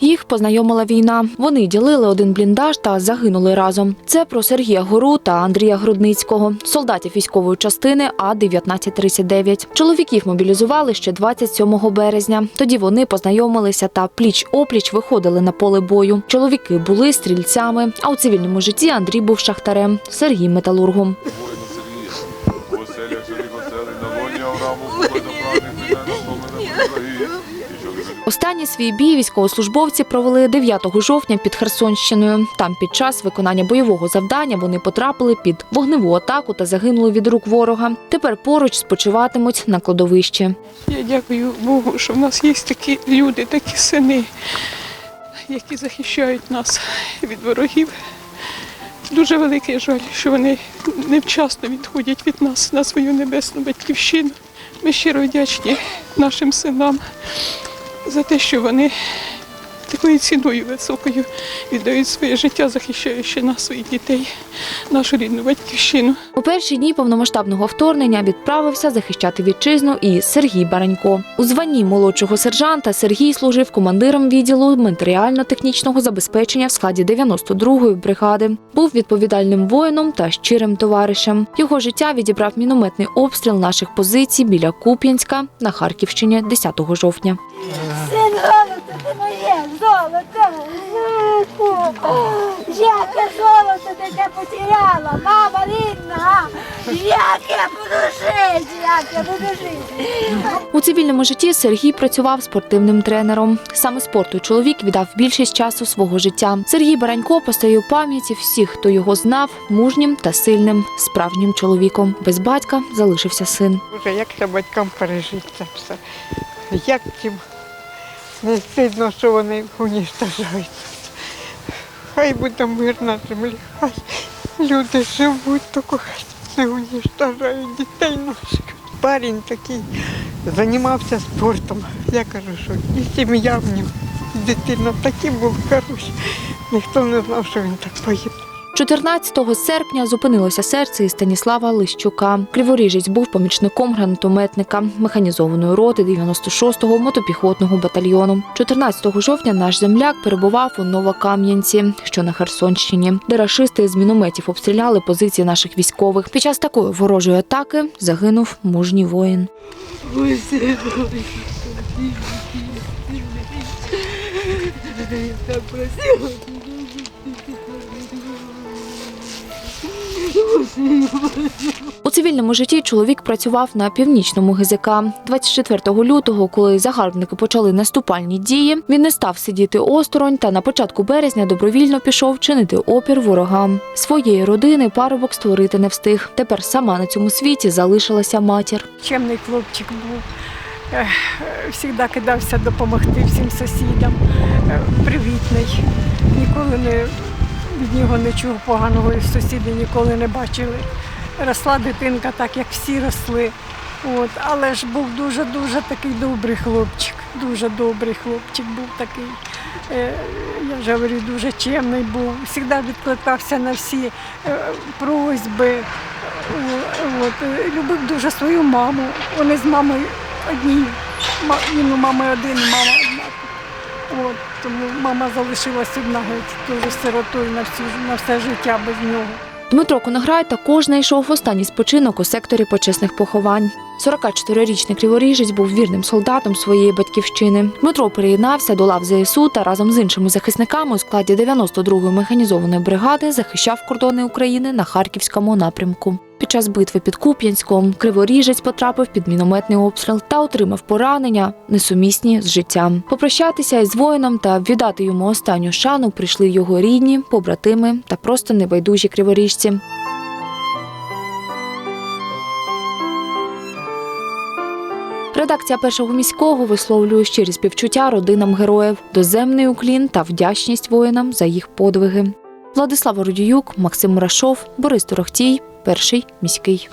Їх познайомила війна. Вони ділили один бліндаж та загинули разом. Це про Сергія Гору та Андрія Грудницького, солдатів військової частини А 1939 Чоловіків мобілізували ще 27 березня. Тоді вони познайомилися та пліч опліч виходили на поле бою. Чоловіки були стрільцями. А у цивільному житті Андрій був шахтарем, Сергій металургом. Воїну Останній свій бій військовослужбовці провели 9 жовтня під Херсонщиною. Там під час виконання бойового завдання вони потрапили під вогневу атаку та загинули від рук ворога. Тепер поруч спочиватимуть на кладовищі. Я дякую Богу, що в нас є такі люди, такі сини, які захищають нас від ворогів. Дуже великий жаль, що вони невчасно відходять від нас на свою небесну батьківщину. Ми щиро вдячні нашим синам за те, що вони такою ціною високою віддають своє життя, захищаючи нас, своїх дітей, нашу рідну батьківщину. У перші дні повномасштабного вторгнення відправився захищати вітчизну і Сергій Баранько. У званні молодшого сержанта Сергій служив командиром відділу матеріально-технічного забезпечення в складі 92-ї бригади. Був відповідальним воїном та щирим товаришем. Його життя відібрав мінометний обстріл наших позицій біля Куп'янська на Харківщині 10 жовтня. Золото. Яке золото ти тебе потеряла, мама рідна. Як я буду жити, як я буду жити. У цивільному житті Сергій працював спортивним тренером. Саме спорту чоловік віддав більшість часу свого життя. Сергій Баранько постає у пам'яті всіх, хто його знав, мужнім та сильним, справжнім чоловіком. Без батька залишився син. Боже, як це батькам пережити це все? Як їм не стидно, що вони уніштожають. Хай буде мир на землі, хай люди живуть, тільки хай не уніштожають дітей наших. Парень такий займався спортом. Я кажу, що і сім'я в нього, і дитина такі були хороші. Ніхто не знав, що він так поїде. 14 серпня зупинилося серце і Станіслава Лищука. Криворіжець був помічником гранатометника механізованої роти 96-го мотопіхотного батальйону. 14 жовтня наш земляк перебував у Новокам'янці, що на Херсонщині, де рашисти з мінометів обстріляли позиції наших військових. Під час такої ворожої атаки загинув мужній воїн. У цивільному житті чоловік працював на північному ГЗК. 24 лютого, коли загарбники почали наступальні дії, він не став сидіти осторонь та на початку березня добровільно пішов чинити опір ворогам. Своєї родини парубок створити не встиг. Тепер сама на цьому світі залишилася матір. Чемний хлопчик був. Завжди кидався допомогти всім сусідам. Е, Привітний. Ніколи не від нього нічого поганого і сусіди ніколи не бачили. Росла дитинка так, як всі росли. От, але ж був дуже-дуже такий добрий хлопчик. Дуже добрий хлопчик був такий. Е, Я вже говорю, дуже чемний був. Завжди відкликався на всі е, просьби. От, е, любив дуже свою маму. Вони з мамою одні. Він у мами один, мама одна. От, тому мама залишилась одна дуже сиротою на, всю, на все життя без нього. Дмитро Конограй також знайшов останній спочинок у секторі почесних поховань. 44-річний криворіжець був вірним солдатом своєї батьківщини. Дмитро приєднався до лав ЗСУ та разом з іншими захисниками у складі 92-ї механізованої бригади захищав кордони України на харківському напрямку. Час битви під Куп'янськом криворіжець потрапив під мінометний обстріл та отримав поранення, несумісні з життям. Попрощатися із воїном та віддати йому останню шану прийшли його рідні, побратими та просто небайдужі криворіжці. Редакція першого міського висловлює щирі співчуття родинам героїв, доземний уклін та вдячність воїнам за їх подвиги. Владислава Рудіюк, Максим Мурашов, Борис Торохтій, перший міський.